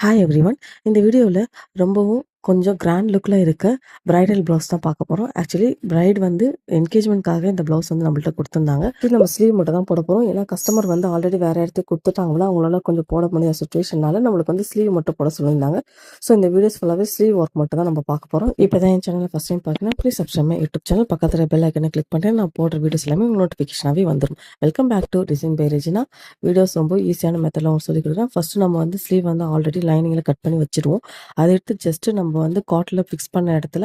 Hi every one இந்த வீடியோவில் ரொம்பவும் கொஞ்சம் கிராண்ட் லுக்கில் இருக்க பிரைடல் ப்ளவுஸ் தான் பார்க்க போகிறோம் ஆக்சுவலி பிரைட் வந்து என்கேஜ்மெண்ட்காக இந்த ப்ளவுஸ் வந்து நம்மள்ட்ட கொடுத்துருந்தாங்க. இது நம்ம ஸ்லீவ் மட்டும் தான் போட போகிறோம் ஏன்னா கஸ்டமர் வந்து ஆல்ரெடி வேறு இடத்துக்கு கொடுத்துட்டாங்களா அவங்களால கொஞ்சம் போட முடியாத சுச்சுவேஷனால நம்மளுக்கு வந்து ஸ்லீவ் மட்டும் போட சொல்லியிருந்தாங்க. ஸோ இந்த வீடியோஸ் ஃபுல்லாகவே ஸ்லீவ் ஒர்க் மட்டும் தான் நம்ம பார்க்க போகிறோம் இப்போ தான் என் சேனலில் ஃபஸ்ட் டைம் பார்க்கணும் ப்ளீஸ் சப்ஸ்கிரைப் யூடியூப் சேனல் பக்கத்தில் பெல் ஐக்கனை கிளிக் பண்ணிட்டு நான் போடுற வீடியோஸ் எல்லாமே நோட்டிஃபிகேஷனாகவே வந்துடும் welcome back to design by Regina videos ரொம்ப ஈஸியான மெத்தடில் உங்களுக்கு சொல்லி கொடுக்குறேன். ஃபஸ்ட்டு நம்ம வந்து ஸ்லீவ் வந்து ஆல்ரெடி லைனிங்கில் கட் பண்ணி வச்சுருவோம். அதை எடுத்து ஜஸ்ட்டு நம்ம நம்ம வந்து காட்டில் ஃபிக்ஸ் பண்ண இடத்துல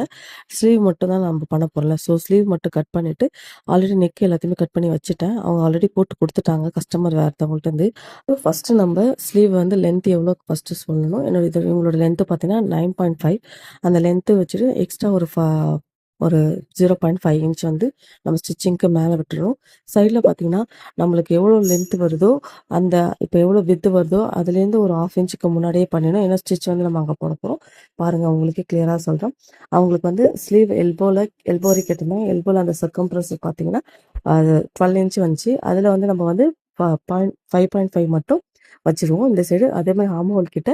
ஸ்லீவ் மட்டும் தான் நம்ம பண்ண போகிறோம்ல ஸோ ஸ்லீவ் மட்டும் கட் பண்ணிவிட்டு ஆல்ரெடி நெக் எல்லாத்தையுமே கட் பண்ணி வச்சுட்டேன். அவங்க ஆல்ரெடி போட்டு கொடுத்துட்டாங்க. கஸ்டமர் வேறுத்தவங்கள்ட்ட இருந்து. ஃபஸ்ட்டு நம்ம ஸ்லீவ் வந்து லென்த் எவ்வளோ ஃபஸ்ட்டு சொல்லணும். என்னோட இது இவங்களோட லென்த்து பார்த்தீங்கன்னா நைன் பாயிண்ட் ஃபைவ் அந்த லென்த்து வச்சுட்டு எக்ஸ்ட்ரா ஒரு ஃபா ஒரு ஜீரோ பாயிண்ட் ஃபைவ் இன்ச் வந்து நம்ம ஸ்டிச்சிங்க்கு மேலே விட்டுறோம் சைடில் பார்த்தீங்கன்னா நம்மளுக்கு எவ்வளோ லென்த் வருதோ அந்த இப்போ எவ்வளோ வித்து வருதோ அதுலேருந்து ஒரு ஆஃப் இன்ச்சுக்கு முன்னாடியே பண்ணிடணும். ஏன்னா ஸ்டிச் வந்து நம்ம அங்கே போட போகிறோம் பாருங்கள் அவங்களுக்கே கிளியராக சொல்கிறோம் அவங்களுக்கு வந்து ஸ்லீவ் எல்போவில் எல்போ வரைக்கும் எல்போவில் அந்த சர்க்கம்ப்ரஸ் பார்த்தீங்கன்னா அது டுவெல் இன்ச் வந்துச்சு. அதில் வந்து நம்ம வந்து பாயிண்ட் ஃபைவ் பாயிண்ட் ஃபைவ் மட்டும் வச்சுருவோம். இந்த சைடு அதே மாதிரி ஹார்மோல் கிட்ட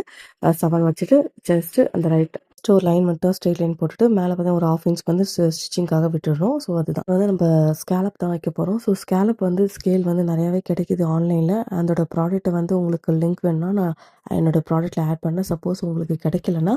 செவன் வச்சுட்டு ஜஸ்ட்டு அந்த ரைட் ஜஸ்ட் ஒரு லைன் மட்டும் ஸ்ட்ரெயிட் லைன் போட்டுட்டு மேலே வந்து ஒரு ஆஃப் இன்ச் வந்து ஸ்டிச்சிங்காக விட்டுடுறோம் ஸோ அதுதான். வந்து நம்ம ஸ்கேலப் தான் வைக்க போகிறோம் ஸோ ஸ்கேலப் வந்து ஸ்கேல் வந்து நிறையாவே கிடைக்கிது ஆன்லைனில் அதோட ப்ராடக்ட்டை வந்து உங்களுக்கு லிங்க் வேணுன்னா நான் என்னோடய ப்ராடக்ட்டில் ஆட் பண்ணேன். சப்போஸ் உங்களுக்கு கிடைக்கலன்னா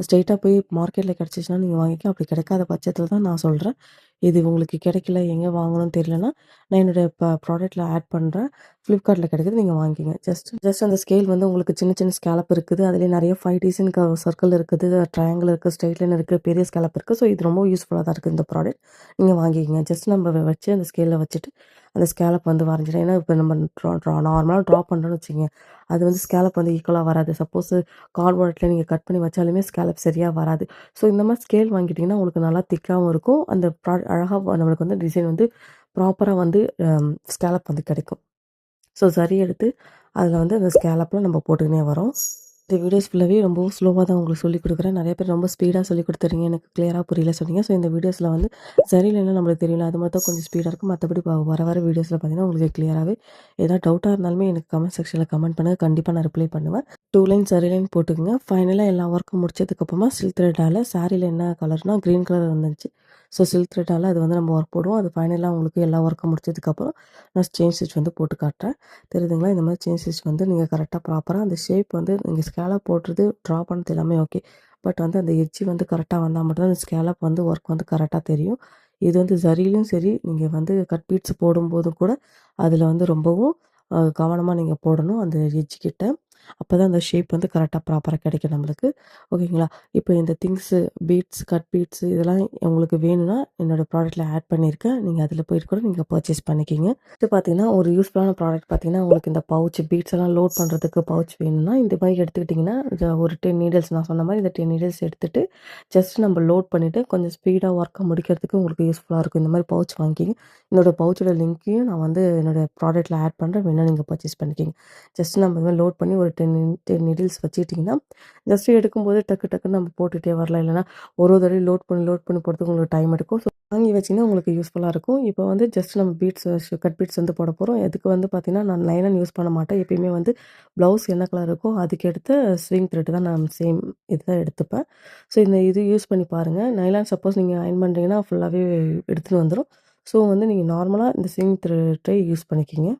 ஸ்ட்ரெயிட்டாக போய் மார்க்கெட்டில் கிடச்சிச்சின்னா நீங்கள் வாங்கிக்க. அப்படி கிடைக்காத பட்சத்தில் தான் நான் சொல்கிறேன் இது உங்களுக்கு கிடைக்கல எங்கே வாங்கணும்னு தெரியலனா நான் என்னுடைய இப்போ ப்ராடக்ட்டில் ஆட் பண்ணுறேன் ஃப்ளிப்கார்ட்டில் கிடைக்குது நீங்கள் வாங்கிக்கிங்க. ஜஸ்ட் ஜஸ்ட் அந்த ஸ்கேல் வந்து உங்களுக்கு சின்ன சின்ன ஸ்கேலப் இருக்குது. அதுலேயே நிறைய ஃபைவ் டிசைன் சர்க்கிள் இருக்குது. ட்ரையாங்கிள் இருக்குது ஸ்ட்ரைட் லைன் இருக்குது பெரிய ஸ்கேலப் இருக்குது ஸோ இது ரொம்ப யூஸ்ஃபுல்லாக தான் இருக்குது இந்த ப்ராடக்ட் நீங்கள் வாங்கிக்கிங்க. ஜஸ்ட் நம்ம வச்சு அந்த ஸ்கேலில் வச்சுட்டு அந்த ஸ்கேலப் வந்து வரைஞ்சிடும் ஏன்னா இப்போ நம்ம ட்ரா ட்ரா நார்மலாக ட்ரா பண்ணுறோன்னு வச்சுங்க அது வந்து ஸ்கேலப் வந்து ஈக்குவலாக வராது. சப்போஸ் கார்ட்போர்டில் நீங்கள் கட் பண்ணி வச்சாலுமே ஸ்கேலப் சரியாக வராது. ஸோ இந்த மாதிரி ஸ்கேல் வாங்கிட்டிங்கன்னா உங்களுக்கு நல்லா திக்காகவும் இருக்கும். அந்த ப்ரா அழகாக நம்மளுக்கு வந்து டிசைன் வந்து ப்ராப்பராக வந்து ஸ்கேலப் வந்து கிடைக்கும். ஸோ சரி எடுத்து அதில் வந்து அந்த ஸ்கேலப்பில் நம்ம போட்டுக்கினே வரோம். இந்த வீடியோஸ் ஃபுல்லாகவே ரொம்ப ஸ்லோவாக தான் உங்களுக்கு சொல்லிக் கொடுக்குறேன். நிறைய பேர் ரொம்ப ஸ்பீடாக சொல்லி கொடுத்துறீங்க. எனக்கு கிளியராக புரியல சொன்னீங்க. ஸோ இந்த வீடியோஸில் வந்து சரியில்லைன்னா நம்மளுக்கு தெரியல. அது மட்டும் கொஞ்சம் ஸ்பீடாக இருக்கும். மற்றபடி வர வர வீடியோஸில் பார்த்தீங்கன்னா உங்களுக்கு கிளியராகவே ஏதாவது டவுட்டாக இருந்தாலுமே எனக்கு கமெண்ட் செக்ஷனில் கமெண்ட் பண்ணுங்கள் கண்டிப்பாக நான் ரிப்ளை பண்ணுவேன். டூ லைன் சரி லைன் போட்டுக்கோங்க. ஃபைனலாக எல்லா ஒர்க்கும் முடிச்சதுக்கப்புறமா சில் த்ரெட்டால் சாரியில் என்ன கலர்னால் க்ரீன் கலர் வந்துச்சு ஸோ சில்க் த்ரெட்டால் அது வந்து நம்ம ஒர்க் போடுவோம். அது ஃபைனலாக உங்களுக்கு எல்லா ஒர்க்கும் முடிச்சதுக்கப்புறம் நான் செயின் ஸ்டிச் வந்து போட்டு காட்டுறேன். தெரியுதுங்களா? இந்த மாதிரி செயின் ஸ்டிச் வந்து நீங்கள் கரெக்டாக ப்ராப்பராக அந்த ஷேப் வந்து நீங்கள் ஸ்கேலாக போடுறது ட்ரா பண்ணது எல்லாமே ஓகே பட் வந்து அந்த எட்ஜி வந்து கரெக்டாக வந்தால் மட்டும்தான் அந்த ஸ்கேலப் வந்து ஒர்க் வந்து கரெக்டாக தெரியும். இது வந்து ஜரிலையும் சரி நீங்கள் வந்து கட் பீட்ஸ் போடும்போதும் கூட அதில் வந்து ரொம்பவும் கவனமாக நீங்கள் போடணும் அந்த எட்ஜ் கிட்ட. அப்போ தான் அந்த ஷேப் வந்து கரெக்டாக ப்ராப்பராக கிடைக்கும் நம்மளுக்கு. ஓகேங்களா இப்போ இந்த திங்ஸு பீட்ஸ் கட் பீட்ஸு இதெல்லாம் உங்களுக்கு வேணும்னா என்னோடய ப்ராடக்ட்டில் ஆட் பண்ணியிருக்கேன். நீங்கள் அதில் போயிட்டு கூட நீங்கள் பர்ச்சேஸ் பண்ணிக்கிங்க. இது பார்த்தீங்கன்னா ஒரு யூஸ்ஃபுல்லான ப்ராடக்ட் பார்த்தீங்கன்னா உங்களுக்கு இந்த பவுச் பீட்ஸ் எல்லாம் லோட் பண்ணுறதுக்கு பவுச் வேணும்னா இந்த மாதிரி எடுத்துக்கிட்டிங்கன்னா ஒரு டென் நீடல்ஸ் நான் சொன்ன மாதிரி இந்த டென் நீடல்ஸ் எடுத்துகிட்டு ஜஸ்ட் நம்ம லோட் பண்ணிவிட்டு கொஞ்சம் ஸ்பீடாக ஒர்க்கை முடிக்கிறதுக்கு உங்களுக்கு யூஸ்ஃபுல்லாக இருக்கும். இந்த மாதிரி பவுச் வாங்கிக்கிங்க. என்னோடய பவுச்சோட லிங்க்கையும் நான் வந்து என்னோடய ப்ராடக்ட்டில் ஆட் பண்ணுறேன் வேணால் நீங்கள் பர்ச்சேஸ் பண்ணிக்கிங்க. ஜஸ்ட் நம்ம இந்த லோட் பண்ணி ஒரு டென் டென் நீடில்ஸ் வச்சுக்கிட்டிங்கன்னா ஜஸ்ட்டு எடுக்கும்போது டக்கு டக்குன்னு நம்ம போட்டுகிட்டே வரலாம். இல்லைனா ஒரு ஒரு தடவை லோட் பண்ணி லோட் பண்ணி போகிறதுக்கு உங்களுக்கு டைம் எடுக்கும். ஸோ வாங்கி வச்சிங்கன்னா உங்களுக்கு யூஸ்ஃபுல்லாக இருக்கும். இப்போ வந்து ஜஸ்ட் நம்ம பீட்ஸ் கட் பீட்ஸ் வந்து போட போகிறோம் எதுக்கு வந்து பார்த்திங்கன்னா நான் லைனன் யூஸ் பண்ண மாட்டேன். எப்பயுமே வந்து ப்ளவுஸ் என்ன கலர் இருக்கோ அதுக்கெடுத்து ஸ்விங் த்ரெட்டு தான் நான் சேம் இதுதான் எடுத்துப்பேன். ஸோ இந்த இது யூஸ் பண்ணி பாருங்கள் நைலான் சப்போஸ் நீங்கள் அயன் பண்ணுறீங்கன்னா ஃபுல்லாகவே எடுத்துகிட்டு வந்துடும் ஸோ வந்து நீங்கள் நார்மலாக இந்த ஸ்விங் த்ரெட்டை யூஸ் பண்ணிக்கிங்க.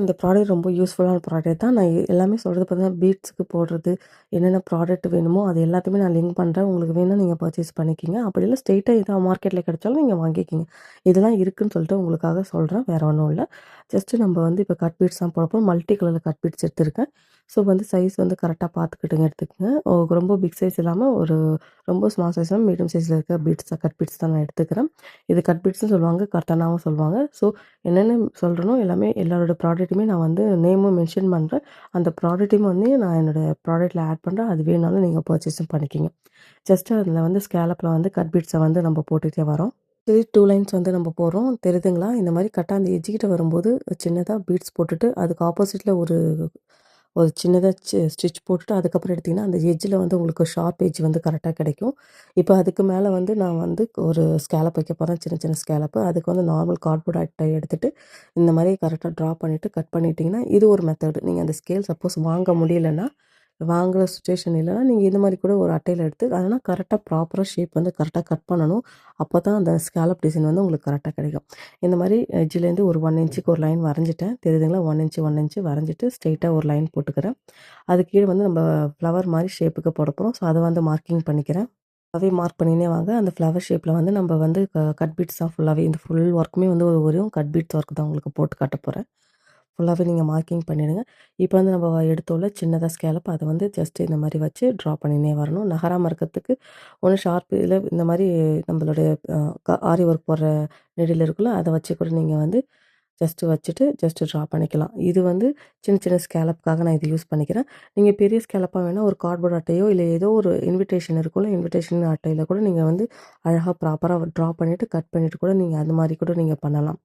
இந்த ப்ராடக்ட் ரொம்ப யூஸ்ஃபுல்லான ப்ராடக்ட் தான். நான் எல்லாமே சொல்கிறது பார்த்தீங்கன்னா பீட்ஸுக்கு போடுறது என்னென்ன ப்ராடக்ட் வேணுமோ அது எல்லாத்தையுமே நான் லிங்க் பண்ணுறேன் உங்களுக்கு வேணால் நீங்கள் பர்ச்சேஸ் பண்ணிக்கிங்க. அப்படி இல்லை ஸ்ட்ரெயிட்டாக எதாவது மார்க்கெட்டில் கிடைச்சாலும் நீங்கள் வாங்கிக்கிங்க. இதெல்லாம் இருக்குதுன்னு சொல்லிட்டு உங்களுக்காக சொல்கிறேன் வேறு ஒன்றும் இல்லை. ஜஸ்ட்டு நம்ம வந்து இப்போ கட் பீட்ஸ் தான் போடப்போ மல்டி கலரில் கட் பீட்ஸ் எடுத்திருக்கேன். ஸோ வந்து சைஸ் வந்து கரெக்டாக பார்த்துக்கிட்டுங்க எடுத்துக்கோங்க. ரொம்ப பிக் சைஸ் இல்லாமல் ஒரு ரொம்ப ஸ்மால் சைஸ் மீடியம் சைஸில் இருக்க பீட்ஸ் கட் பீட்ஸ் தான் நான் எடுத்துக்கிறேன். இது கட் பீட்ஸ்னு சொல்லுவாங்க கர்த்தனாவும் சொல்லுவாங்க. ஸோ என்னென்ன சொல்கிறனோ எல்லாமே எல்லாரோட ப்ராடக்ட்டுமே நான் வந்து நேமும் மென்ஷன் பண்ணுறேன் அந்த ப்ராடக்ட்டையும் வந்து நான் என்னோடய ப்ராடக்ட்டில் ஆட் பண்ணுறேன் அது வேணாலும் நீங்கள் பர்ச்சேஸும் பண்ணிக்கிங்க. ஜஸ்ட்டு அதில் வந்து ஸ்கேலப்பில் வந்து கட் பீட்ஸை வந்து நம்ம போட்டுகிட்டே வரோம். சரி டூ லைன்ஸ் வந்து நம்ம போகிறோம் தெரியுதுங்களா இந்த மாதிரி கரெக்டாக அந்த எஜ்ஜிக்கிட்ட வரும்போது சின்னதாக பீட்ஸ் போட்டுட்டு அதுக்கு ஆப்போசிட்டில் ஒரு ஒரு சின்னதாக ஸ்டிச் போட்டுட்டு அதுக்கப்புறம் எடுத்திங்கன்னா அந்த எஜ்ஜில் வந்து உங்களுக்கு ஷார்ப் எஜ் வந்து கரெக்டாக கிடைக்கும். இப்போ அதுக்கு மேலே வந்து நான் வந்து ஒரு ஸ்கேலப் வைக்க போகிறேன் சின்ன சின்ன ஸ்கேலப்பு. அதுக்கு வந்து நார்மல் கார்ட்போர்ட் அட்டை எடுத்துகிட்டு இந்த மாதிரி கரெக்டாக ட்ரா பண்ணிவிட்டு கட் பண்ணிட்டிங்கன்னா இது ஒரு மெத்தடு நீங்கள் அந்த ஸ்கேல் சப்போஸ் வாங்க முடியலன்னா வாங்குகிற சுச்சுவேஷன் இல்லைன்னா நீங்கள் இந்த மாதிரி கூட ஒரு அட்டையில் எடுத்து அதனால் கரெக்டாக ப்ராப்பராக ஷேப் வந்து கரெக்டாக கட் பண்ணணும். அப்போ தான் அந்த ஸ்கேலப் டிசைன் வந்து உங்களுக்கு கரெக்டாக கிடைக்கும். இந்த மாதிரி எஜ்ஜிலேருந்து ஒரு ஒன் இன்ச்சுக்கு ஒரு லைன் வரைஞ்சிட்டேன். தெரியுதுங்களா? ஒன் இன்ச்சு ஒன் இன்ச்சு வரைஞ்சிட்டு ஸ்ட்ரெயிட்டாக ஒரு லைன் போட்டுக்கிறேன். அது கீழே வந்து நம்ம ஃப்ளவர் மாதிரி ஷேப்புக்கு போட போகிறோம் ஸோ அதை வந்து மார்க்கிங் பண்ணிக்கிறேன். ஃபுல்லாகவே மார்க் பண்ணினே வாங்க. அந்த ஃப்ளவர் ஷேப்பில் வந்து நம்ம வந்து க கட் பீட்ஸ் தான் ஃபுல்லாகவே இந்த ஃபுல் ஒர்க்குமே வந்து ஒரு ஒரு கட் பீட்ஸ் ஒர்க் தான் உங்களுக்கு போட்டு காட்ட போகிறேன் ஃபுல்லாகவே நீங்கள் மார்க்கிங் பண்ணிவிடுங்க இப்போ வந்து நம்ம எடுத்தோம்ல சின்னதாக ஸ்கேலப் அதை வந்து ஜஸ்ட் இந்த மாதிரி வச்சு ட்ரா பண்ணினே வரணும். நகராமல் இருக்கிறதுக்கு ஒன்று ஷார்ப் இதில் இந்த மாதிரி நம்மளுடைய ஆரி ஒர்க் போடுற நெடியில் இருக்குல்ல அதை வச்சு கூட நீங்கள் வந்து ஜஸ்ட்டு வச்சுட்டு ஜஸ்ட்டு ட்ரா பண்ணிக்கலாம். இது வந்து சின்ன சின்ன ஸ்கேலப்புக்காக நான் இது யூஸ் பண்ணிக்கிறேன். நீங்கள் பெரிய ஸ்கேலப்பாக வேணால் ஒரு கார்ட்போர்ட் அட்டையோ இல்லை ஏதோ ஒரு இன்விடேஷன் இருக்கும்ல இன்விடேஷன் அட்டையில் கூட நீங்கள் வந்து அழகாக ப்ராப்பராக ட்ரா பண்ணிவிட்டு கட் பண்ணிவிட்டு கூட நீங்கள் அந்த மாதிரி கூட நீங்கள் பண்ணலாம்.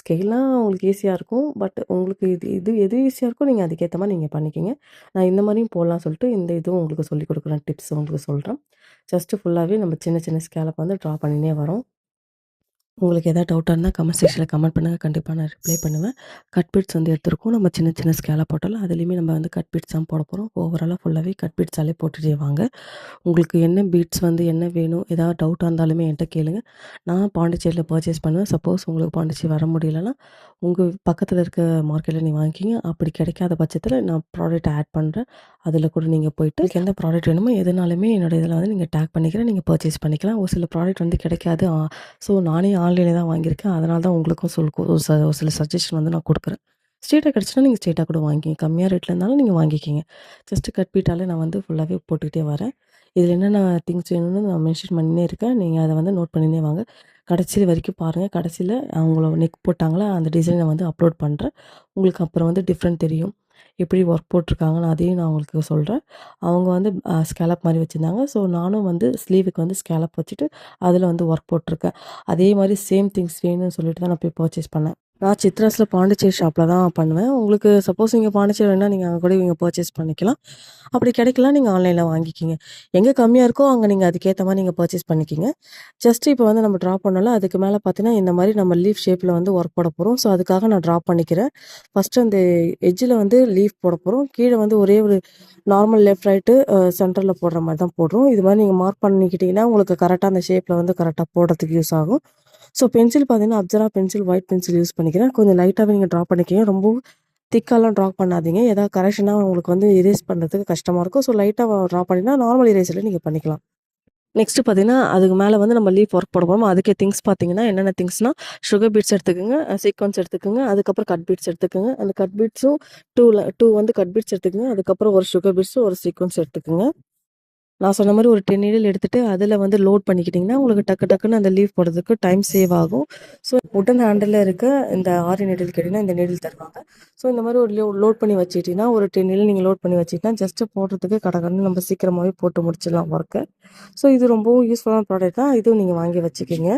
ஸ்கெயிலாம் உங்களுக்கு ஈஸியாக இருக்கும் பட் உங்களுக்கு இது இது எது ஈஸியாக இருக்கோ நீங்கள் அதுக்கேற்ற மாதிரி நீங்கள் பண்ணிக்கிங்க. நான் இந்த மாதிரியும் போடலாம் சொல்லிட்டு இந்த இதுவும் உங்களுக்கு சொல்லிக் கொடுக்குறேன் டிப்ஸ் உங்களுக்கு சொல்கிறேன் ஜஸ்ட்டு ஃபுல்லாகவே நம்ம சின்ன சின்ன ஸ்கேலப் வந்து ட்ரா பண்ணினே வரோம். உங்களுக்கு எதாவது டவுட்டாக இருந்தால் கமெண்ட் செக்ஷனில் கமெண்ட் பண்ணுங்கள் கண்டிப்பாக நான் ரிப்ளை பண்ணுவேன். கட் பிட்ஸ் வந்து எடுத்துருக்கோம். நம்ம சின்ன சின்ன ஸ்கேலாக போட்டாலும் அதுலேயுமே நம்ம வந்து கட் பிட்ஸ் தான் போட போகிறோம் ஓவராலாக ஃபுல்லாகவே கட் பிட்ஸாலே போட்டு வாங்க. உங்களுக்கு என்ன பீட்ஸ் வந்து என்ன வேணும் ஏதாவது டவுட்டாக இருந்தாலுமே என்கிட்ட கேளுங்க. நான் பாண்டிச்சேரியில் பர்ச்சேஸ் பண்ணுவேன். சப்போஸ் உங்களுக்கு பாண்டிச்சேரி வர முடியலன்னா உங்கள் பக்கத்தில் இருக்க மார்க்கெட்டில் நீங்கள் வாங்கிக்கிங்க. அப்படி கிடைக்காத பட்சத்தில் நான் ப்ராடக்ட் ஆட் பண்ணுறேன் அதில் கூட நீங்கள் போயிட்டு எந்த ப்ராடக்ட் வேணுமோ எதுனாலுமே என்னோடய இதில் வந்து நீங்கள் டேக் பண்ணிக்கிறேன். நீங்கள் பர்ச்சேஸ் பண்ணிக்கலாம். ஒரு சில ப்ராடக்ட் வந்து கிடைக்காது. ஸோ நானே ஆன்லைனில் தான் வாங்கியிருக்கேன். அதனால தான் உங்களுக்கும் சொல் ஒரு சில சஜஷன் வந்து நான் கொடுக்குறேன். ஸ்ட்ரீட்டாக கிடச்சினா நீங்கள் ஸ்ட்ரீட்டாக கூட வாங்கிக்கிங்க. கம்மியாக ரேட்டில் இருந்தாலும் நீங்கள் வாங்கிக்கிங்க. ஜஸ்ட்டு கட் பீட்டாலே நான் வந்து ஃபுல்லாகவே போட்டுக்கிட்டே வரேன். இதில் என்னென்ன திங்ஸ் வேணும்னு நான் மென்ஷன் பண்ணினே இருக்கேன். நீங்கள் அதை வந்து நோட் பண்ணினே வாங்க. கடைசியில் வரைக்கும் பாருங்கள் கடைசியில் அவங்கள நெக் போட்டாங்களா? அந்த டிசைனை வந்து அப்லோட் பண்ணுறேன் உங்களுக்கு அப்புறம் வந்து டிஃப்ரெண்ட் தெரியும். எப்படி ஒர்க் போட்டிருக்காங்கன்னு அதையும் நான் உங்களுக்கு சொல்கிறேன் அவங்க வந்து ஸ்கேலப் மாதிரி வச்சுருந்தாங்க. ஸோ நானும் வந்து ஸ்லீவுக்கு வந்து ஸ்கேலப் வச்சுட்டு அதில் வந்து ஒர்க் போட்டிருக்கேன். அதே மாதிரி சேம் திங்ஸ் வேணும்னு சொல்லிட்டு தான் நான் போய் பர்ச்சேஸ் பண்ணேன். நான் சித்ராஸில் பாண்டிச்சேரி ஷாப்பில் தான் பண்ணுவேன். உங்களுக்கு சப்போஸ் நீங்கள் பாண்டிச்சேரி வேணால் நீங்கள் அங்கே கூட இங்கே பர்ச்சேஸ் பண்ணிக்கலாம். அப்படி கிடைக்கல நீங்கள் ஆன்லைனில் வாங்கிக்கிங்க. எங்கே கம்மியாக இருக்கோ அங்கே நீங்கள் அதுக்கேற்ற மாதிரி நீங்கள் பர்ச்சேஸ் பண்ணிக்கிங்க. ஜஸ்ட் இப்போ வந்து நம்ம ட்ரா பண்ணலாம் அதுக்கு மேலே பார்த்தீங்கன்னா இந்த மாதிரி நம்ம லீஃப் ஷேப்பில் வந்து ஒர்க் போட போகிறோம் ஸோ அதுக்காக நான் ட்ரா பண்ணிக்கிறேன். ஃபஸ்ட்டு அந்த எஜ்ஜில் வந்து லீஃப் போட போகிறோம் கீழே வந்து ஒரே ஒரு நார்மல் லெஃப்ட் ரைட்டு சென்டரில் போடுற மாதிரி தான் போடுறோம். இது மாதிரி நீங்கள் மார்க் பண்ணிக்கிட்டிங்கன்னா உங்களுக்கு கரெக்டாக அந்த ஷேப்பில் வந்து கரெக்டாக போடுறதுக்கு யூஸ் ஆகும். ஸோ பென்சில் பார்த்தீங்கன்னா Apsara pencil white pencil use பண்ணிக்கிறேன். கொஞ்சம் லைட்டாகவே நீங்கள் ட்ரா பண்ணிக்கிங்க. ரொம்ப திக்காலாம் ட்ரா பண்ணாதீங்க. ஏதாவது கரெக்ஷனாக உங்களுக்கு வந்து இரேஸ் பண்ணுறதுக்கு கஷ்டமாக இருக்கும். ஸோ லைட்டாக ட்ரா பண்ணினா நார்மல் இரேஸில் நீங்கள் பண்ணிக்கலாம். நெக்ஸ்ட் பார்த்தீங்கன்னா அதுக்கு மேலே வந்து நம்ம லீஃப் ஒர்க் போட போகிறோம் அதுக்கே திங்ஸ் பார்த்தீங்கன்னா என்னென்ன திங்ஸ்னால் சுகர் பீட்ஸ் எடுத்துக்கோங்க சீக்வன்ஸ் எடுத்துக்கோங்க அதுக்கப்புறம் கட் பீட்ஸ் எடுத்துக்கோங்க. அந்த கட் பீட்ஸும் டூ டூ வந்து கட் பீட்ஸ் எடுத்துக்கோங்க. அதுக்கப்புறம் ஒரு சுகர் பீட்ஸும் ஒரு சீக்வன்ஸ் எடுத்துக்கோங்க. நான் சொன்ன மாதிரி ஒரு டென் நீடில் எடுத்துகிட்டு அதில் வந்து லோட் பண்ணிக்கிட்டிங்கன்னா உங்களுக்கு டக்கு டக்குன்னு அந்த லீவ் போடுறதுக்கு டைம் சேவ் ஆகும். ஸோ உடன் ஹேண்டில் இருக்க இந்த ஆரி நெடில் கேட்டிங்கன்னா இந்த நெடில் தருவாங்க. ஸோ இந்த மாதிரி ஒரு லோட் பண்ணி வச்சுட்டிங்கன்னா ஒரு டென் நீடில் நீங்கள் லோட் பண்ணி வச்சுட்டிங்கன்னா ஜஸ்ட்டு போடுறதுக்கு கடற்கன்னு நம்ம சீக்கிரமாகவே போட்டு முடிச்சிடலாம் ஒர்க்கை ஸோ இது ரொம்பவும் யூஸ்ஃபுல்லான ப்ராடக்ட் தான். இதுவும் நீங்கள் வாங்கி வச்சுக்கிங்க.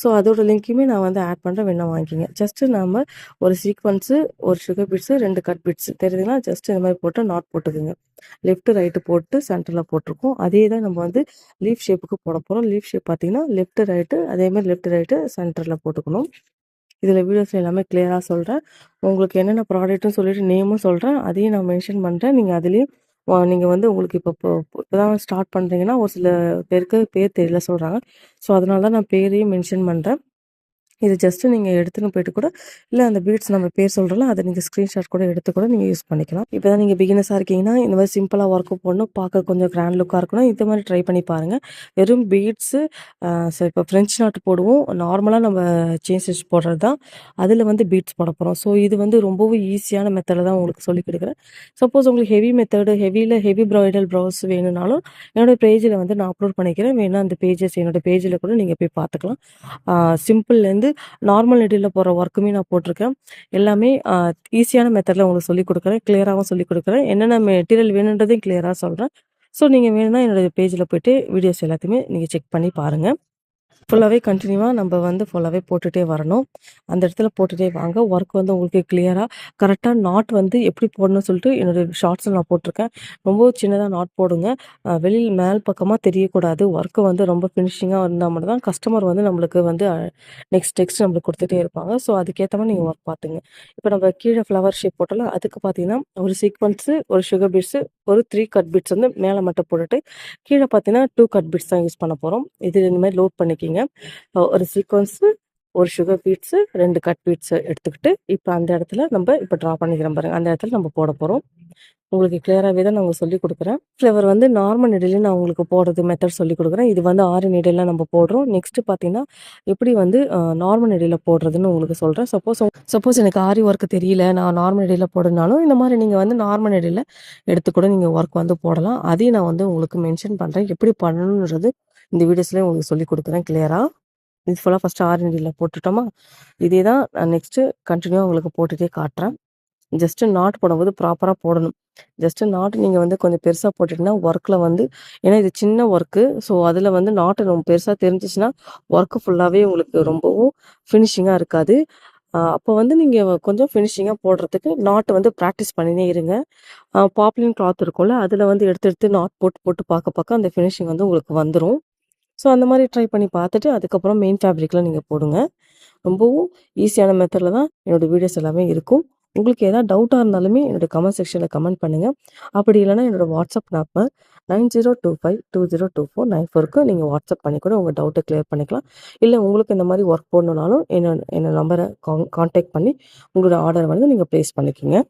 ஸோ அதோட லிங்க்குமே நான் வந்து ஆட் பண்ணுறேன் வேணால் வாங்கிக்கிங்க. ஜஸ்ட்டு நம்ம ஒரு சீக்வன்ஸு ஒரு சுகர் பிட்ஸு ரெண்டு கட் பிட்ஸ் தெரியுதுங்களா? ஜஸ்ட் இந்த மாதிரி போட்டு நாட் போட்டுக்குங்க. லெஃப்ட் ரைட்டு போட்டு சென்டரில் போட்டிருக்கோம். அதே தான் நம்ம வந்து லீஃப் ஷேப்புக்கு போட போகிறோம் லீஃப் ஷேப் பார்த்தீங்கன்னா லெஃப்ட் ரைட்டு அதே மாதிரி லெஃப்ட் ரைட்டு சென்டரில் போட்டுக்கணும். இதில் வீடியோஸ் எல்லாமே கிளியராக சொல்கிறேன் உங்களுக்கு என்னென்ன ப்ராடக்ட்னு சொல்லிட்டு நேமும் சொல்கிறேன் அதையும் நான் மென்ஷன் பண்ணுறேன் நீங்கள் அதுலேயும் நீங்கள் வந்து உங்களுக்கு இப்போ இப்போ தான் ஸ்டார்ட் பண்ணுறீங்கன்னா ஒரு சில பேருக்கு பேர் தெரியல சொல்கிறாங்க ஸோ அதனால தான் நான் பேரையும் மென்ஷன் பண்ணுறேன் இது ஜஸ்ட்டு நீங்கள் எடுத்துன்னு போயிட்டு கூட இல்லை அந்த பீட்ஸ் நம்ம பேர் சொல்கிறோம்ல அதை நீங்கள் ஸ்க்ரீன்ஷாட் கூட எடுத்து கூட நீங்கள் யூஸ் பண்ணிக்கலாம். இப்போ தான் நீங்கள் பிகினஸாக இருக்கீங்கன்னா இந்த மாதிரி சிம்பிளாக ஒர்க்கு போடணும் பார்க்க கொஞ்சம் கிராண்ட் லுக்காக இருக்கணும் இந்த மாதிரி ட்ரை பண்ணி பாருங்கள் வெறும் பீட்ஸு ஸோ இப்போ ஃப்ரெஞ்ச் நாட்டு போடுவோம். நார்மலாக நம்ம சேஞ்ச் ஸ்டிச் போடுறது தான் அதில் வந்து பீட்ஸ் போட போகிறோம் ஸோ இது வந்து ரொம்பவும் ஈஸியான மெத்தடில் தான் உங்களுக்கு சொல்லி கொடுக்குறேன். சப்போஸ் உங்களுக்கு ஹெவி மெத்தடு ஹெவியில் ஹெவி ப்ராய்டல் ப்ரௌஸ் வேணும்னாலும் என்னோடய பேஜில் வந்து நான் அப்லோட் பண்ணிக்கிறேன். வேணால் அந்த பேஜஸ் என்னோடய பேஜில் கூட நீங்கள் போய் பார்த்துக்கலாம். சிம்பிள்லேருந்து நார்மல் நெடியில் போகிற ஒர்க்குமே நான் போட்டிருக்கேன். எல்லாமே ஈஸியான மெத்தடில் உங்களுக்கு சொல்லிக் கொடுக்குறேன். கிளியராகவும் சொல்லிக் கொடுக்குறேன். என்னென்ன மெட்டீரியல் வேணுன்றதையும் கிளியராக சொல்கிறேன் ஸோ நீங்கள் வேணும்னா என்னோடய பேஜில் போய்ட்டு வீடியோஸ் எல்லாத்தையுமே நீங்கள் செக் பண்ணி பாருங்கள் ஃபுல்லாகவே கண்டினியூவாக நம்ம வந்து ஃபுல்லாகவே போட்டுகிட்டே வரணும். அந்த இடத்துல போட்டுகிட்டே வாங்க. ஒர்க் வந்து உங்களுக்கு கிளியராக கரெக்டாக நாட் வந்து எப்படி போடணும்னு சொல்லிட்டு என்னுடைய ஷார்ட்ஸில் நான் போட்டிருக்கேன். ரொம்ப சின்னதாக நாட் போடுங்க. வெளியில் மேல் பக்கமாக தெரியக்கூடாது. ஒர்க்கு வந்து ரொம்ப ஃபினிஷிங்காக இருந்தால் மட்டும் தான் கஸ்டமர் வந்து நம்மளுக்கு வந்து நெக்ஸ்ட் நெக்ஸ்ட் நம்மளுக்கு கொடுத்துட்டே இருப்பாங்க. ஸோ அதுக்கேற்ற மாதிரி நீங்கள் ஒர்க் பார்த்துங்க இப்போ நம்ம கீழே ஃப்ளவர் ஷேப் போட்டாலும் அதுக்கு பார்த்தீங்கன்னா ஒரு சீக்வன்ஸு ஒரு சுகர் பீட்ஸு ஒரு த்ரீ கட் பீட்ஸ் வந்து மேலே மட்டும் போட்டுட்டு கீழே பார்த்தீங்கன்னா டூ கட் பீட்ஸ் தான் யூஸ் பண்ண போகிறோம் இது இந்த மாதிரி லோட் பண்ணிக்கிங்க. ஒரு சீக்வன்ஸு ஒரு சுகர் பீட்ஸு ரெண்டு கட் பீட்ஸு எடுத்துக்கிட்டு இப்போ அந்த இடத்துல நம்ம இப்போ ட்ரா பண்ணிக்கிறோம் பாருங்க. அந்த இடத்துல நம்ம போட போகிறோம் உங்களுக்கு கிளியராகவே தான் நான் சொல்லி கொடுக்குறேன். ஃப்ளவர் வந்து நார்மல் நெடிலையும் நான் உங்களுக்கு போடுறது மெத்தட் சொல்லி கொடுக்குறேன். இது வந்து ஆறு நெடியில் நம்ம போடுறோம். நெக்ஸ்ட்டு பார்த்தீங்கன்னா எப்படி வந்து நார்மல் நெடியில் போடுறதுன்னு உங்களுக்கு சொல்கிறேன் சப்போஸ் சப்போஸ் எனக்கு ஆரி ஒர்க் தெரியல நான் நார்மல் நெடியில் போடுனாலும் இந்த மாதிரி நீங்கள் வந்து நார்மல் நெடியில் எடுத்து கூட நீங்கள் ஒர்க் வந்து போடலாம். அதையும் நான் வந்து உங்களுக்கு மென்ஷன் பண்ணுறேன் எப்படி பண்ணணுன்றது இந்த வீடியோஸ்லேயும் உங்களுக்கு சொல்லி கொடுக்குறேன் கிளியராக இது ஃபுல்லாக ஃபஸ்ட்டு ஆர்என்டியில் போட்டுட்டோமா? இதே தான் நான் நெக்ஸ்ட்டு கண்டினியூவாக உங்களுக்கு போட்டுகிட்டே காட்டுறேன். ஜஸ்ட்டு நாட் போடும்போது ப்ராப்பராக போடணும். ஜஸ்ட்டு நாட்டு நீங்கள் வந்து கொஞ்சம் பெருசாக போட்டுட்டிங்கன்னா ஒர்க்கில் வந்து ஏன்னா இது சின்ன ஒர்க்கு ஸோ அதில் வந்து நாட்டு ரொம்ப பெருசாக தெரிஞ்சிச்சுன்னா ஒர்க்கு ஃபுல்லாகவே உங்களுக்கு ரொம்பவும் ஃபினிஷிங்காக இருக்காது. அப்போ வந்து நீங்கள் கொஞ்சம் ஃபினிஷிங்காக போடுறதுக்கு நாட்டு வந்து ப்ராக்டிஸ் பண்ணினே இருங்க. பாப்புலின் கிளாத் இருக்கும்ல அதில் வந்து எடுத்து எடுத்து நாட் போட்டு போட்டு பார்க்க பார்க்க அந்த ஃபினிஷிங் வந்து உங்களுக்கு வந்துடும் ஸோ அந்த மாதிரி ட்ரை பண்ணி பார்த்துட்டு அதுக்கப்புறம் மெயின் ஃபேப்ரிக்கில் நீங்கள் போடுங்க. ரொம்பவும் ஈஸியான மெத்தடில் தான் என்னோடய வீடியோஸ் எல்லாமே இருக்கும். உங்களுக்கு எதாவது டவுட்டாக இருந்தாலுமே என்னோடய கமெண்ட் செக்ஷனில் கமெண்ட் பண்ணுங்கள் அப்படி இல்லைனா என்னோடய WhatsApp number nine zero two five two zero two four nine ஃபோருக்கு நீங்கள் வாட்ஸ்அப் பண்ணி கூட உங்கள் டவுட்டை கிளியர் பண்ணிக்கலாம். இல்லை உங்களுக்கு இந்த மாதிரி ஒர்க் போடணுன்னாலும் என்னோட என்னோட நம்பரை கான்டாக்ட் பண்ணி உங்களோட ஆர்டர் வந்து நீங்கள் ப்ளேஸ் பண்ணிக்கோங்க.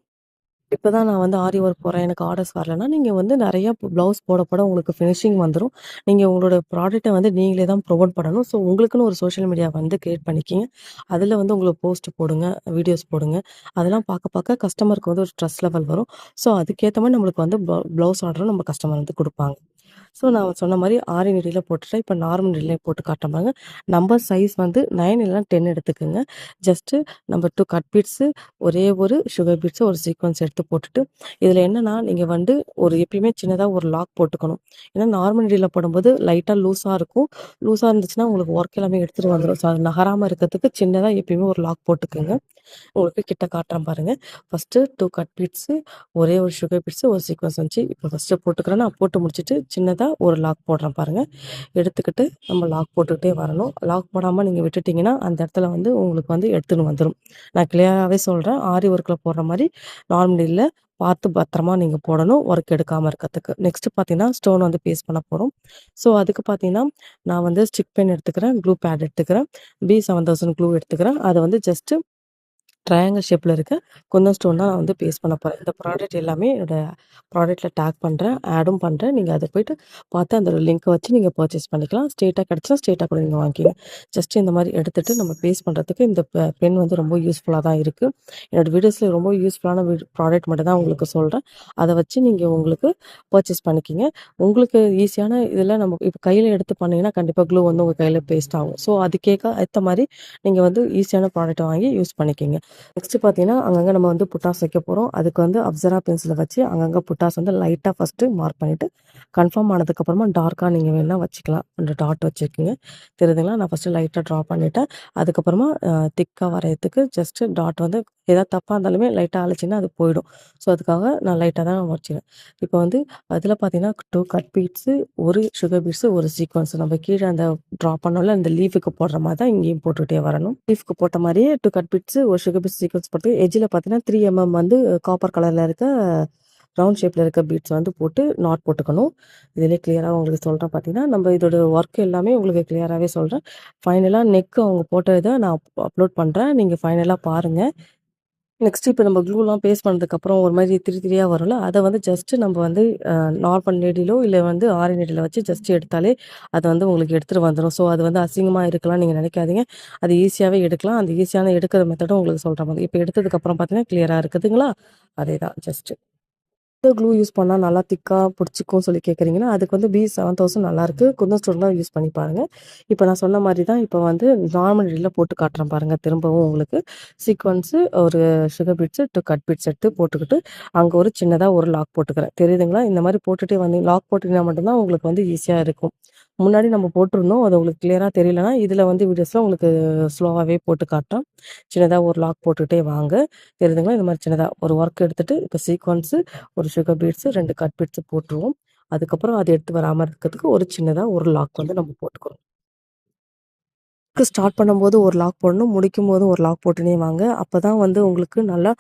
இப்போ தான் நான் வந்து ஆரி ஒர்க் போகிறேன் எனக்கு ஆர்டர்ஸ் வரலன்னா நீங்கள் வந்து நிறையா ப்ளவுஸ் போட போட உங்களுக்கு ஃபினிஷிங் வந்துடும் நீங்கள் உங்களோட ப்ராடக்ட்டை வந்து நீங்களே தான் ப்ரொமோட் பண்ணணும். ஸோ உங்களுக்குன்னு ஒரு சோஷியல் மீடியா வந்து க்ரியேட் பண்ணிக்கிங்க. அதில் வந்து உங்களுக்கு போஸ்ட் போடுங்க வீடியோஸ் போடுங்க. அதெல்லாம் பார்க்க பார்க்க கஸ்டமருக்கு வந்து ஒரு ட்ரெஸ் லெவல் வரும். ஸோ அதுக்கேற்ற மாதிரி நம்மளுக்கு வந்து ப்ளவுஸ் ஆர்டரும் நம்ம கஸ்டமர் வந்து கொடுப்பாங்க. ஸோ நான் சொன்ன மாதிரி ஆறு நெடியில் போட்டுட்டேன் இப்போ நார்மல் நெடியில் போட்டு காட்டுறாங்க நம்பர் சைஸ் வந்து நைன் இல்லைனா டென் எடுத்துக்கோங்க. Just number two cut beads ஒரே ஒரு சுகர் பீட்ஸு ஒரு சீக்வன்ஸ் எடுத்து போட்டுட்டு இதில் என்னென்னா நீங்கள் வந்து ஒரு எப்பயுமே சின்னதாக ஒரு லாக் போட்டுக்கணும். ஏன்னா நார்மல் நெடியில் போடும்போது லைட்டாக லூஸாக இருக்கும். லூஸாக இருந்துச்சுன்னா உங்களுக்கு ஒர்க் எல்லாமே எடுத்துகிட்டு வந்துடும் ஸோ அது நகராமல் இருக்கிறதுக்கு சின்னதாக எப்பயுமே ஒரு லாக் போட்டுக்கோங்க. உங்களுக்கு கிட்ட காட்டுறேன் பாருங்கள் ஃபஸ்ட்டு டூ கட் பீட்ஸு ஒரே ஒரு சுகர் பீட்ஸு ஒரு சீக்வன்ஸ் வந்துச்சு இப்போ ஃபஸ்ட்டு போட்டுக்கிறேன். நான் போட்டு முடிச்சுட்டு சின்னதாக ஒரு லாக் போடுறேன் பாருங்கள் எடுத்துக்கிட்டு நம்ம லாக் போட்டுக்கிட்டே வரணும். லாக் போடாமல் நீங்கள் விட்டுட்டிங்கன்னா அந்த இடத்துல வந்து உங்களுக்கு வந்து எடுத்துன்னு வந்துடும் நான் கிளியராகவே சொல்கிறேன் ஆரி ஒர்க்கில் போடுற மாதிரி நார்மலில் பார்த்து பத்திரமா நீங்கள் போடணும் ஒர்க் எடுக்காமல் இருக்கிறதுக்கு. நெக்ஸ்ட்டு பார்த்தீங்கன்னா ஸ்டோன் வந்து பேஸ் பண்ண போகிறோம் ஸோ அதுக்கு பார்த்தீங்கன்னா நான் வந்து ஸ்டிக் பென் எடுத்துக்கிறேன் க்ளூ பேட் எடுத்துக்கிறேன். பி செவன் தௌசண்ட் க்ளூ எடுத்துக்கிறேன். அதை வந்து ஜஸ்ட்டு ட்ரையாங்கிள் ஷேப்பில் இருக்க குந்தன் ஸ்டோன் தான் நான் வந்து பேஸ்ட் பண்ண போகிறேன் இந்த ப்ராடக்ட் எல்லாமே என்னோடய ப்ராடக்ட்டில் டேக் பண்ணுறேன் ஆடும் பண்ணுறேன் நீங்கள் அதை போய்ட்டு பார்த்து அந்த லிங்க்கை வச்சு நீங்கள் பர்ச்சேஸ் பண்ணிக்கலாம். ஸ்டேட்டாக கிடச்சா ஸ்டேட்டாக கூட நீங்கள் வாங்கிக்கலாம். ஜஸ்ட் இந்த மாதிரி எடுத்துகிட்டு நம்ம பேஸ்ட் பண்ணுறதுக்கு இந்த பென் வந்து ரொம்ப யூஸ்ஃபுல்லாக தான் இருக்குது என்னோடய வீடியோஸில் ரொம்ப யூஸ்ஃபுல்லான ப்ராடக்ட் மட்டும் தான் உங்களுக்கு சொல்கிறேன் அதை வச்சு நீங்கள் உங்களுக்கு பர்ச்சேஸ் பண்ணிக்கிங்க. உங்களுக்கு ஈஸியான இதில் நம்ம இப்போ கையில் எடுத்து பண்ணிங்கன்னா கண்டிப்பாக க்ளூ வந்து உங்கள் கையில் பேஸ்ட் ஆகும். ஸோ அதுக்கேக்க ஏற்ற மாதிரி நீங்கள் வந்து ஈஸியான ப்ராடக்ட்டை வாங்கி யூஸ் பண்ணிக்கிங்க. நெக்ஸ்ட் பார்த்தீங்கன்னா அங்கங்கே நம்ம வந்து புட்டாஸ் வைக்க போகிறோம் அதுக்கு வந்து அப்சரா பென்சிலை வச்சு அங்கங்கே புட்டாஸ் வந்து லைட்டாக ஃபஸ்ட்டு மார்க் பண்ணிவிட்டு கன்ஃபார்ம் ஆனதுக்கப்புறமா டார்க்காக நீங்கள் வேணால் வச்சுக்கலாம். அந்த டாட் வச்சுருக்கீங்க தெரியுதுங்களா? நான் ஃபஸ்ட்டு லைட்டாக ட்ரா பண்ணிவிட்டேன் அதுக்கப்புறமா திக்காக வரையத்துக்கு ஜஸ்ட்டு டாட் வந்து ஏதாவது தப்பாக இருந்தாலுமே லைட்டாக அழைச்சின்னா அது போயிடும். ஸோ அதுக்காக நான் லைட்டாக தான் வச்சுருவேன் இப்போ வந்து அதில் பார்த்தீங்கன்னா டூ கட் பீட்ஸு ஒரு சுகர் பீட்ஸு ஒரு சீக்வன்ஸ் நம்ம கீழே அந்த ட்ரா பண்ணோம்ல அந்த லீஃபுக்கு போடுற மாதிரி தான் இங்கேயும் போட்டுகிட்டே வரணும். லீஃப்க்கு போட்ட மாதிரியே டூ கட் பீட்ஸு ஒரு சுகர் பீட்ஸ் சீக்வன்ஸ் போட்டு எஜ்ஜில் பார்த்தீங்கன்னா த்ரீ எம்எம் வந்து காப்பர் கலரில் இருக்க ரவுண்ட் ஷேப்பில் இருக்க பீட்ஸ் வந்து போட்டு நாட் போட்டுக்கணும். இதிலே கிளியராக உங்களுக்கு சொல்கிறேன் பார்த்தீங்கன்னா நம்ம இதோட ஒர்க் எல்லாமே உங்களுக்கு கிளியராகவே சொல்கிறேன் ஃபைனலாக நெக்கு அவங்க போட்ட இதை நான் அப்லோட் பண்ணுறேன் நீங்கள் ஃபைனலாக பாருங்கள் நெக்ஸ்ட் இப்போ நம்ம க்ளூலாம் பேஸ்ட் பண்ணதுக்கப்புறம் ஒரு மாதிரி திரி திரியாக வரும்ல அதை வந்து ஜஸ்ட்டு நம்ம வந்து நார்மல் நெடிலோ இல்லை வந்து ஆரி நெடியில் வச்சு ஜஸ்ட் எடுத்தாலே அது வந்து உங்களுக்கு எடுத்துகிட்டு வந்துடும் ஸோ அது வந்து அசிங்கமாக இருக்கலாம் நீங்கள் நினைக்காதீங்க. அது ஈஸியாகவே எடுக்கலாம். அந்த ஈஸியான எடுக்கிற மெத்தடும் உங்களுக்கு சொல்கிற மாதிரி. இப்போ எடுத்ததுக்கப்புறம் பார்த்தீங்கன்னா கிளியராக இருக்குதுங்களா? அதே தான் ஜஸ்ட்டு எந்த க்ளூ யூஸ் பண்ணால் நல்லா திக்காக பிடிச்சிக்கும் சொல்லி கேட்குறீங்கன்னா அதுக்கு வந்து பி செவன் தௌசண்ட் நல்லாயிருக்கு குந்தன் ஸ்டோன் தான் யூஸ் பண்ணி பாருங்கள் இப்போ நான் சொன்ன மாதிரி தான் இப்போ வந்து நார்மல் இடியில் போட்டு காட்டுறேன் பாருங்கள் திரும்பவும் உங்களுக்கு சீக்வன்ஸு ஒரு sugar beads two cut beads எடுத்து போட்டுக்கிட்டு அங்கே ஒரு சின்னதாக ஒரு லாக் போட்டுக்கிறேன். தெரியுதுங்களா? இந்த மாதிரி போட்டுகிட்டே வந்து லாக் போட்டிங்கன்னா மட்டும்தான் உங்களுக்கு வந்து ஈஸியாக இருக்கும். முன்னாடி நம்ம போட்டிருந்தோம். அது உங்களுக்கு கிளியராக தெரியலனா இதில் வந்து வீடியோஸில் உங்களுக்கு ஸ்லோவாகவே போட்டு காட்டும் சின்னதாக ஒரு லாக் போட்டுக்கிட்டே வாங்க. தெரியுதுங்களா? இந்த மாதிரி சின்னதாக ஒரு ஒர்க் எடுத்துகிட்டு இப்போ சீக்வன்ஸு ஒரு சுகர் பீட்ஸு ரெண்டு கட் பீட்ஸு போட்டுருவோம். அதுக்கப்புறம் அதை எடுத்து வராமல் இருக்கிறதுக்கு ஒரு சின்னதாக ஒரு லாக் வந்து நம்ம போட்டுக்கிறோம். ஸ்டார்ட் பண்ணும்போது ஒரு லாக் போடணும் முடிக்கும் போது ஒரு லாக் போட்டுனே வாங்க. அப்போ தான் வந்து உங்களுக்கு நல்லா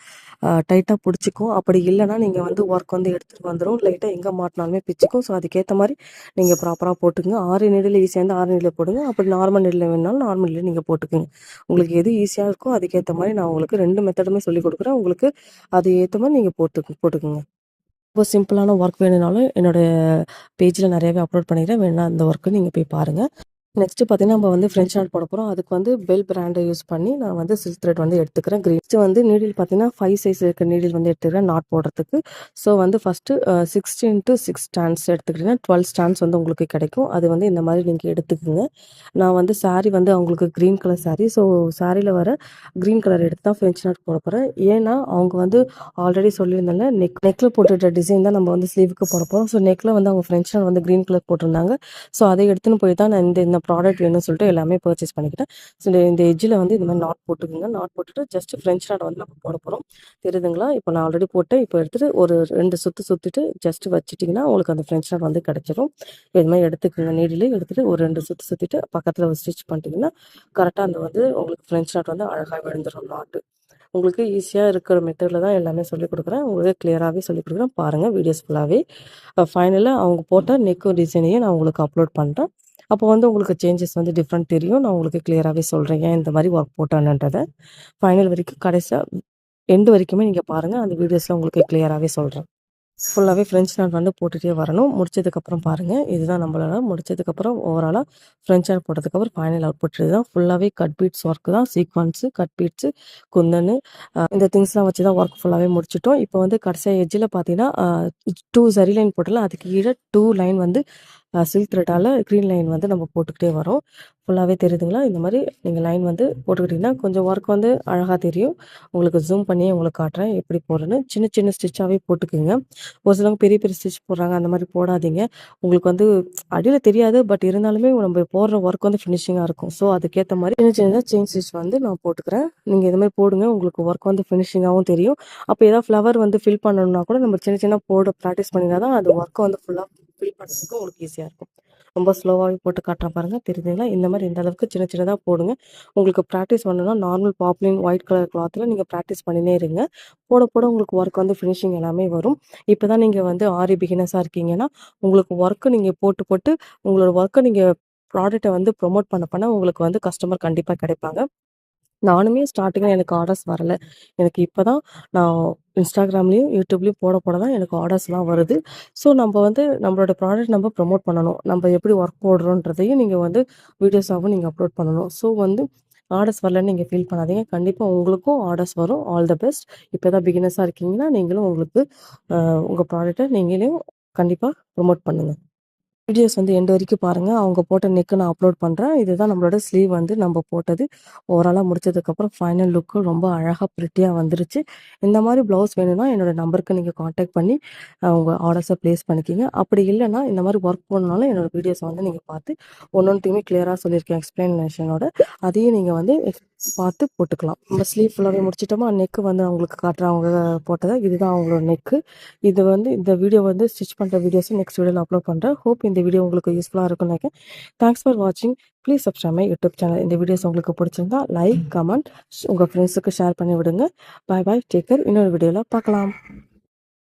டைட்டாக பிடிச்சிக்கும். அப்படி இல்லைனா நீங்கள் வந்து ஒர்க் வந்து எடுத்துகிட்டு வந்துடும் லைட்டாக எங்கே மாட்டினாலுமே பிச்சுக்கும். ஸோ அதுக்கேற்ற மாதிரி நீங்கள் ப்ராப்பராக போட்டுக்குங்க. ஆறு நெடில் ஈஸியாக இருந்து ஆறு நெடில் போடுங்க. அப்படி நார்மல் நெடில் வேணாலும் நார்மல் நெடில் நீங்கள் போட்டுக்குங்க. உங்களுக்கு எது ஈஸியாக இருக்கோ அதுக்கேற்ற மாதிரி நான் உங்களுக்கு ரெண்டு மெத்தடுமே சொல்லி கொடுக்குறேன். உங்களுக்கு அது ஏற்ற மாதிரி நீங்கள் போட்டு போட்டுக்குங்க. ரொம்ப சிம்பிளான ஒர்க் வேணுனாலும் என்னோடய பேஜில் நிறையாவே அப்லோட் பண்ணிக்கிறேன் வேணால் அந்த ஒர்க்கு நீங்கள் போய் பாருங்கள் நெக்ஸ்ட்டு பார்த்தீங்கன்னா நம்ம வந்து ஃப்ரெஞ்ச் நாட் போட போகிறோம் அதுக்கு வந்து பெல் பிராண்டை யூஸ் பண்ணி நான் வந்து சில்க் த்ரெட் வந்து எடுத்துக்கிறேன். நெக்ஸ்ட் வந்து நீடில் பார்த்தீங்கன்னா ஃபைவ் சைஸ் இருக்க நீடில் வந்து எடுத்துக்கிறேன் நாட் போடுறதுக்கு. ஸோ வந்து first sixteen to six strands எடுத்துக்கிட்டீங்கன்னா டுவெல் ஸ்டாண்ட்ஸ் வந்து உங்களுக்கு கிடைக்கும். அது வந்து இந்த மாதிரி நீங்கள் எடுத்துக்கோங்க. நான் வந்து சாரீ வந்து அவங்களுக்கு க்ரீன் கலர் சாரீ ஸோ சாரியில் வர க்ரீன் கலர் எடுத்து தான் ஃப்ரெஞ்ச் நாட் போட போகிறேன் ஏன்னா அவங்க வந்து ஆல்ரெடி சொல்லியிருந்தாங்க நெக் நெக்கில் போட்டுட்ட டிசைன் தான் நம்ம வந்து ஸ்லீவுக்கு போட போகிறோம் ஸோ நெக்கில் வந்து அவங்க ஃப்ரெஞ்ச் நாட் வந்து க்ரீன் கலர் போட்டிருந்தாங்க. ஸோ அதை எடுத்துன்னு போய் தான் நான் இந்த இந்த ப்ராடக்ட் வேணும்னு சொல்லிட்டு எல்லாமே பர்ச்சேஸ் பண்ணிக்கிட்டேன். ஸோ இந்த எஜ்ஜில் வந்து இந்த மாதிரி நாட் போட்டுக்கோங்க. நாட் போட்டுட்டு ஜஸ்ட் ஃப்ரெஞ்ச் நாட் வந்து நம்ம போட போகிறோம் தெரியுதுங்களா? இப்போ நான் ஆல்ரெடி போட்டேன். இப்போ எடுத்துகிட்டு ஒரு ரெண்டு சுற்று சுற்றிட்டு ஜஸ்ட் வச்சுட்டிங்கன்னா உங்களுக்கு அந்த ஃப்ரெஞ்ச் நாட் வந்து கிடச்சிரும். இது மாதிரி எடுத்துக்கோங்க. நீடில் எடுத்துகிட்டு ஒரு ரெண்டு சுற்று சுற்றிட்டு பக்கத்தில் ஸ்டிச் பண்ணிட்டீங்கன்னா கரெக்டாக அந்த வந்து உங்களுக்கு ஃப்ரெஞ்ச் நாட் வந்து அழகாக விழுந்துடும் நாட்டு உங்களுக்கு ஈஸியாக இருக்கிற மெத்தடில் தான் எல்லாமே சொல்லிக் கொடுக்குறேன். உங்களுக்கு கிளியராகவே சொல்லிக் கொடுக்குறேன். பாருங்கள் வீடியோஸ் ஃபுல்லாகவே ஃபைனலாக அவங்க போட்ட நெக்கு டிசைனையே நான் உங்களுக்கு அப்லோட் பண்ணுறேன் அப்போ வந்து உங்களுக்கு சேஞ்சஸ் வந்து டிஃப்ரெண்ட் தெரியும். நான் உங்களுக்கு கிளியராகவே சொல்கிறேன் ஏன் இந்த மாதிரி ஒர்க் போட்டானன்றதை ஃபைனல் வரைக்கும் கடைசியாக எண்டு வரைக்குமே நீங்கள் பாருங்கள் அந்த வீடியோஸில் உங்களுக்கு கிளியராகவே சொல்கிறேன் ஃபுல்லாகவே ஃப்ரெஞ்ச் நாட் வந்து போட்டுகிட்டே வரணும். முடிச்சதுக்கப்புறம் பாருங்கள் இதுதான் நம்மளால் முடிச்சதுக்கப்புறம் ஓவராலாக ஃப்ரெஞ்ச் நாட் போட்டதுக்கப்புறம் ஃபைனல் அவுட்புட் தான் ஃபுல்லாகவே கட் பீட்ஸ் ஒர்க் தான். சீக்வன்ஸு கட் பீட்ஸு குந்தனு இந்த திங்ஸ்லாம் வச்சு தான் ஒர்க் ஃபுல்லாகவே முடிச்சிட்டோம். இப்போ வந்து கடைசியாக எஜ்ஜில் பார்த்தீங்கன்னா டூ சரி லைன் போட்டலாம் அதுக்கு கீழே டூ லைன் வந்து சில்க் த்ரெட்டால் க்ரீன் லைன் வந்து நம்ம போட்டுக்கிட்டே வரோம். ஃபுல்லாகவே தெரியுதுங்களா? இந்த மாதிரி நீங்கள் லைன் வந்து போட்டுக்கிட்டிங்கன்னா கொஞ்சம் ஒர்க் வந்து அழகாக தெரியும். உங்களுக்கு ஜூம் பண்ணி உங்களுக்கு காட்டுறேன் எப்படி போடுறேன்னு. சின்ன சின்ன ஸ்டிச்சாகவே போட்டுக்குங்க. ஒரு சிலவங்க பெரிய பெரிய ஸ்டிச் போடுறாங்க அந்த மாதிரி போடாதீங்க. உங்களுக்கு வந்து அடியில் தெரியாது பட் இருந்தாலுமே நம்ம போடுற ஒர்க் வந்து ஃபினிஷிங்காக இருக்கும். ஸோ அதுக்கேற்ற மாதிரி சின்ன சின்னதாக செயின் ஸ்டிச் வந்து நான் போட்டுக்கிறேன். நீங்கள் இது மாதிரி போடுங்க உங்களுக்கு ஒர்க் வந்து ஃபினிஷிங்காகவும் தெரியும். அப்போ ஏதாவது ஃப்ளவர் வந்து ஃபில் பண்ணணும்னா கூட நம்ம சின்ன சின்ன போட ப்ராக்டிஸ் பண்ணினா தான் அது ஒர்க்கை வந்து ஃபுல்லாக ஃபில் பண்ணுறதுக்கு உங்களுக்கு ஈஸியாக இருக்கும். ரொம்ப ஸ்லோவாகவே போட்டு காட்டுறேன் பாருங்கள் தெரிஞ்சுங்களா இந்த மாதிரி இந்த அளவுக்கு சின்ன சின்னதாக போடுங்க. உங்களுக்கு ப்ராக்டிஸ் பண்ணணும்னா நார்மல் பாப்லின் ஒயிட் கலர் கிளாத்தில் நீங்கள் ப்ராக்டிஸ் பண்ணினே இருங்க. போட போட உங்களுக்கு ஒர்க் வந்து ஃபினிஷிங் எல்லாமே வரும். இப்போ தான் நீங்கள் வந்து ஆரி பிகினஸாக இருக்கீங்கன்னா உங்களுக்கு ஒர்க்கு நீங்கள் போட்டு போட்டு உங்களோட ஒர்க்கை நீங்கள் ப்ராடக்ட்டை வந்து ப்ரொமோட் பண்ண பண்ண உங்களுக்கு வந்து கஸ்டமர் கண்டிப்பாக கிடைப்பாங்க. நானுமே ஸ்டார்டிங்கில் எனக்கு ஆர்டர்ஸ் வரலை. எனக்கு இப்போ தான் நான் இன்ஸ்டாகிராம்லேயும் யூடியூப்லேயும் போட போட தான் எனக்கு ஆர்டர்ஸ்லாம் வருது. ஸோ நம்ம வந்து நம்மளோட ப்ராடக்ட் நம்ம ப்ரொமோட் பண்ணணும். நம்ம எப்படி ஒர்க் போடுறோன்றதையும் நீங்கள் வந்து வீடியோஸாகவும் நீங்கள் அப்லோட் பண்ணணும். ஸோ வந்து ஆர்டர்ஸ் வரலன்னு நீங்கள் ஃபீல் பண்ணாதீங்க. கண்டிப்பாக உங்களுக்கும் ஆர்டர்ஸ் வரும். ஆல் த பெஸ்ட் இப்போ தான் பிகினஸாக இருக்கீங்கன்னா நீங்களும் உங்களுக்கு உங்கள் ப்ராடக்ட்டை நீங்களும் கண்டிப்பாக ப்ரொமோட் பண்ணுங்கள் வீடியோஸ் வந்து எண்டு வரைக்கும் பாருங்கள் அவங்க போட்ட நெக்கு நான் அப்லோட் பண்ணுறேன் இதுதான் நம்மளோட ஸ்லீவ் வந்து நம்ம போட்டது. ஓவராலாக முடிச்சதுக்கப்புறம் ஃபைனல் லுக்கு ரொம்ப அழகாக ப்ரிட்டியாக வந்துருச்சு. இந்த மாதிரி ப்ளவுஸ் வேணும்னா என்னோடய நம்பருக்கு நீங்கள் காண்டாக்ட் பண்ணி உங்கள் ஆர்டர்ஸை ப்ளேஸ் பண்ணிக்கிங்க. அப்படி இல்லைனா இந்த மாதிரி ஒர்க் பண்ணனாலும் என்னோடய வீடியோஸை வந்து நீங்கள் பார்த்து ஒன்று கிளியராக சொல்லியிருக்கேன் எக்ஸ்பிளனேஷனோட அதையும் நீங்கள் வந்து பார்த்து போட்டுக்கலாம். நம்ம ஸ்லீவ் ஃபுல்லாகவே முடிச்சிட்டோமா நெக்கு வந்து அவங்களுக்கு காட்டுறேன் அவங்க போட்டதை இதுதான் அவங்களோட நெக்கு இது வந்து இந்த வீடியோ வந்து ஸ்டிச் பண்ணுற வீடியோஸும் நெக்ஸ்ட் வீடியோவில் அப்லோட் பண்ணுறேன் ஹோப் இந்த வீடியோ உங்களுக்கு யூஸ்ஃபுல்லாக இருக்கும் நினைக்கிறேன். தேங்க்ஸ் ஃபார் வாட்சிங் please subscribe my YouTube channel இந்த வீடியோஸ் உங்களுக்கு பிடிச்சிருந்தா லைக் கமெண்ட் உங்கள் ஃப்ரெண்ட்ஸுக்கு ஷேர் பண்ணி விடுங்க பாய் பாய் டேக்கர் இன்னொரு வீடியோவில் பார்க்கலாம்.